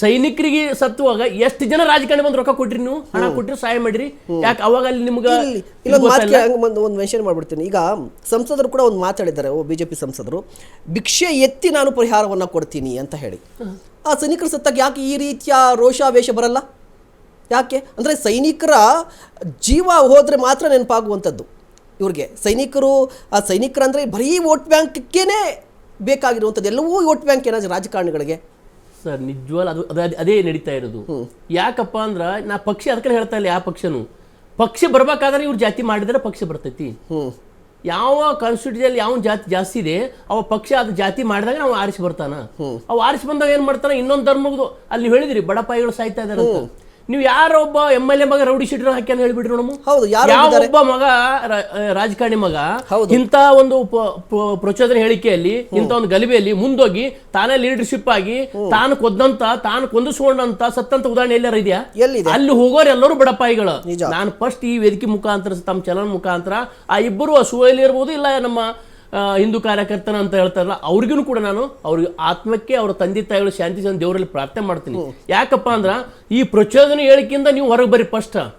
ಸೈನಿಕರಿಗೆ ಸತ್ತುವಾಗ ಎಷ್ಟು ಜನ ರಾಜಕಾರಣಿ ಬಂದು ರೊಕ್ಕ ಕೊಟ್ರಿ ನೀವು? ಹಣ ಕೊಟ್ರಿ ಸಹಾಯ ಮಾಡ್ರಿ? ಯಾಕೆ ಅವಾಗ ಅಲ್ಲಿ ನಿಮ್ಗೆ ಒಂದು ಒಂದು ಮೆನ್ಷನ್ ಮಾಡ್ಬಿಡ್ತೀನಿ. ಈಗ ಸಂಸದರು ಕೂಡ ಒಂದು ಮಾತಾಡಿದ್ದಾರೆ ಓ ಬಿಜೆಪಿ ಸಂಸದರು. ಭಿಕ್ಷೆ ಎತ್ತಿ ನಾನು ಪರಿಹಾರವನ್ನು ಕೊಡ್ತೀನಿ ಅಂತ ಹೇಳಿ. ಆ ಸೈನಿಕರ ಸತ್ತಾಗ ಯಾಕೆ ಈ ರೀತಿಯ ರೋಷಾವೇಶ ಬರಲ್ಲ? ಯಾಕೆ? ಅಂದರೆ ಸೈನಿಕರ ಜೀವ ಹೋದರೆ ಮಾತ್ರ ನೆನಪಾಗುವಂಥದ್ದು. ಇವ್ರಿಗೆ ಸೈನಿಕರು ಆ ಸೈನಿಕರಂದರೆ ಬರೀ ವೋಟ್ ಬ್ಯಾಂಕ್ಗೇನೆ ಬೇಕಾಗಿರುವಂಥದ್ದು. ಎಲ್ಲವೂ ವೋಟ್ ಬ್ಯಾಂಕ್ ಏನಾದ್ರು ರಾಜಕಾರಣಿಗಳಿಗೆ? ಸರ್ ನಿಜವಾಲ್ ಅದು ಅದು ಅದೇ- ನಡೀತಾ ಇರೋದು. ಯಾಕಪ್ಪ ಅಂದ್ರ ನಾ ಪಕ್ಷ ಅದಕ್ಕೆ ಹೇಳ್ತಾ ಇಲ್ಲ ಯಾವ ಪಕ್ಷನು. ಪಕ್ಷ ಬರ್ಬೇಕಾದ್ರೆ ಇವ್ರು ಜಾತಿ ಮಾಡಿದ್ರೆ ಪಕ್ಷ ಬರ್ತೈತಿ. ಯಾವ ಕಾನ್ಸ್ಟಿಟ್ಯೂಷನ್ ಯಾವ ಜಾತಿ ಜಾಸ್ತಿ ಇದೆ ಅವ ಪಕ್ಷ ಅದು ಜಾತಿ ಮಾಡಿದಾಗ ನಾವು ಆರಿಸಿ ಬರ್ತಾನ. ಅವ್ ಆರಿಸಿ ಬಂದಾಗ ಏನ್ ಮಾಡ್ತಾನ? ಇನ್ನೊಂದು ಧರ್ಮದ್ದು ಅಲ್ಲಿ ಹೇಳಿದ್ರಿ ಬಡಪಾಯಿಗಳು ಸಾಯ್ತಾ ಇದಾರೆ ಅಂತ ನೀವು ಯಾರೊಬ್ಬ ಎಂ ಎಲ್ ಎ ಮಗ ರೌಡಿ ಶೀಟರ್ ಹಾಕಿ ಅಂತ ಹೇಳ್ಬಿಟ್ರು ನಮ್ಮ ಹೌದು? ಒಬ್ಬ ಮಗ ರಾಜಕಾರಣಿ ಮಗ ಇಂತ ಇಂಥ ಒಂದು ಪ್ರಚೋದನೆ ಹೇಳಿಕೆಯಲ್ಲಿ ಇಂತ ಒಂದು ಗಲಭೆಯಲ್ಲಿ ಮುಂದೋಗಿ ತಾನೇ ಲೀಡರ್ಶಿಪ್ ಆಗಿ ತಾನು ಕೊದ್ದಂತ ತಾನು ಕೊಂದಿಸ್ಕೊಂಡಂತ ಸತ್ತಂತ ಉದಾಹರಣೆ ಎಲ್ಲಾರ ಇದೆಯಾ? ಅಲ್ಲಿ ಹೋಗೋರು ಎಲ್ಲರೂ ಬಡಪಾಯಿಗಳು. ನಾನು ಫಸ್ಟ್ ಈ ವೇದಿಕೆ ಮುಖಾಂತರ ತಮ್ಮ ಚಲನ ಮುಖಾಂತರ ಆ ಇಬ್ಬರು ಅಸೂಯಲ್ಲಿ ಇರ್ಬೋದು ಇಲ್ಲ ನಮ್ಮ ಹಿಂದೂ ಕಾರ್ಯಕರ್ತನ ಅಂತ ಹೇಳ್ತಾರಲ್ಲ ಅವ್ರಿಗೂ ಕೂಡ ನಾನು ಅವ್ರಿಗೆ ಆತ್ಮಕ್ಕೆ ಅವ್ರ ತಂದೆ ತಾಯಿಗಳು ಶಾಂತಿ ದೇವರಲ್ಲಿ ಪ್ರಾರ್ಥನೆ ಮಾಡ್ತೀನಿ. ಯಾಕಪ್ಪ ಅಂದ್ರೆ ಈ ಪ್ರಚೋದನೆ ಹೇಳಿಕೆಯಿಂದ ನೀವು ಹೊರಗೆ ಬರ್ರಿ ಫಸ್ಟ್.